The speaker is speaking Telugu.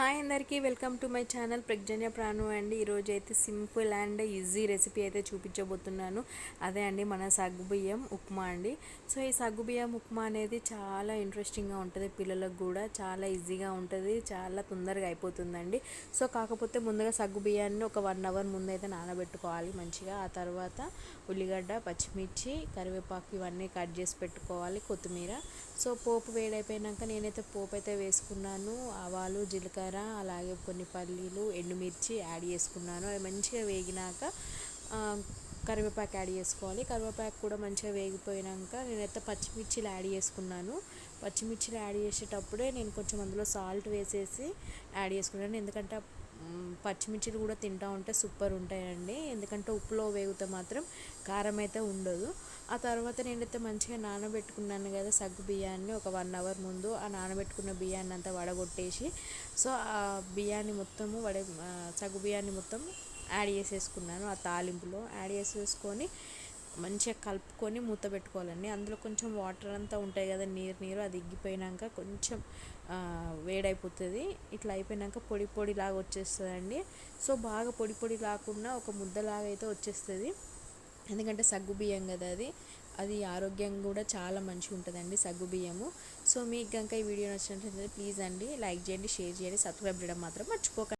హాయ్ అందరికీ welcome to my channel Pragna Pranu అండి. ఈరోజు అయితే సింపుల్ అండ్ ఈజీ రెసిపీ అయితే చూపించబోతున్నాను. అదే అండి మన సగ్గుబియ్యం ఉప్మా అండి. సో ఈ సగ్గుబియ్యం ఉప్మా అనేది చాలా ఇంట్రెస్టింగ్గా ఉంటుంది పిల్లలకు కూడా. చాలా ఈజీగా ఉంటుంది చాలా తొందరగా అయిపోతుందండి. సో కాకపోతే ముందుగా సగ్గుబియ్యాన్ని ఒక వన్ అవర్ ముందు అయితే నానబెట్టుకోవాలి మంచిగా. ఆ తర్వాత ఉల్లిగడ్డ పచ్చిమిర్చి కరివేపాకు ఇవన్నీ కట్ చేసి పెట్టుకోవాలి కొత్తిమీర. సో పోపు వేడైపోయినాక నేనైతే పోపు అయితే వేసుకున్నాను. ఆవాలు జీలకర్ర అలాగే కొన్ని పల్లీలు ఎండుమిర్చి యాడ్ చేసుకున్నాను. అవి మంచిగా వేగినాక కరివేపాకు యాడ్ చేసుకోవాలి. కరివేపాకు కూడా మంచిగా వేగిపోయినాక నేనైతే పచ్చిమిర్చిలు యాడ్ చేసుకున్నాను. పచ్చిమిర్చిలు యాడ్ చేసేటప్పుడే నేను కొంచెం అందులో సాల్ట్ వేసేసి యాడ్ చేసుకున్నాను. ఎందుకంటే పచ్చిమిర్చిలు కూడా తింటూ ఉంటే సూపర్ ఉంటాయండి. ఎందుకంటే ఉప్పులో వేగితే మాత్రం కారం అయితే ఉండదు. ఆ తర్వాత నేనైతే మంచిగా నానబెట్టుకున్నాను కదా సగ్గు బియ్యాన్ని ఒక వన్ అవర్ ముందు. ఆ నానబెట్టుకున్న బియ్యాన్ని అంతా వడగొట్టేసి సో ఆ బియ్యాన్ని మొత్తము వడ సగ్గు బియ్యాన్ని మొత్తం యాడ్ చేసేసుకున్నాను. ఆ తాలింపులో యాడ్ చేసేసుకొని మంచిగా కలుపుకొని మూత పెట్టుకోవాలండి. అందులో కొంచెం వాటర్ అంతా ఉంటాయి కదా నీరు నీరు అది ఇగ్గిపోయినాక కొంచెం వేడైపోతుంది. ఇట్లా అయిపోయినాక పొడి పొడి లాగా వచ్చేస్తుందండి. సో బాగా పొడి పొడి లాకుండా ఒక ముద్దలాగా అయితే వచ్చేస్తుంది. ఎందుకంటే సగ్గు బియ్యం కదా అది. అది ఆరోగ్యం కూడా చాలా మంచిగా ఉంటుందండి సగ్గు బియ్యము. సో మీకు కనుక ఈ వీడియో నచ్చినట్లయితే ప్లీజ్ అండి లైక్ చేయండి షేర్ చేయండి సబ్స్క్రైబ్ చేయడం మాత్రం మర్చిపోకండి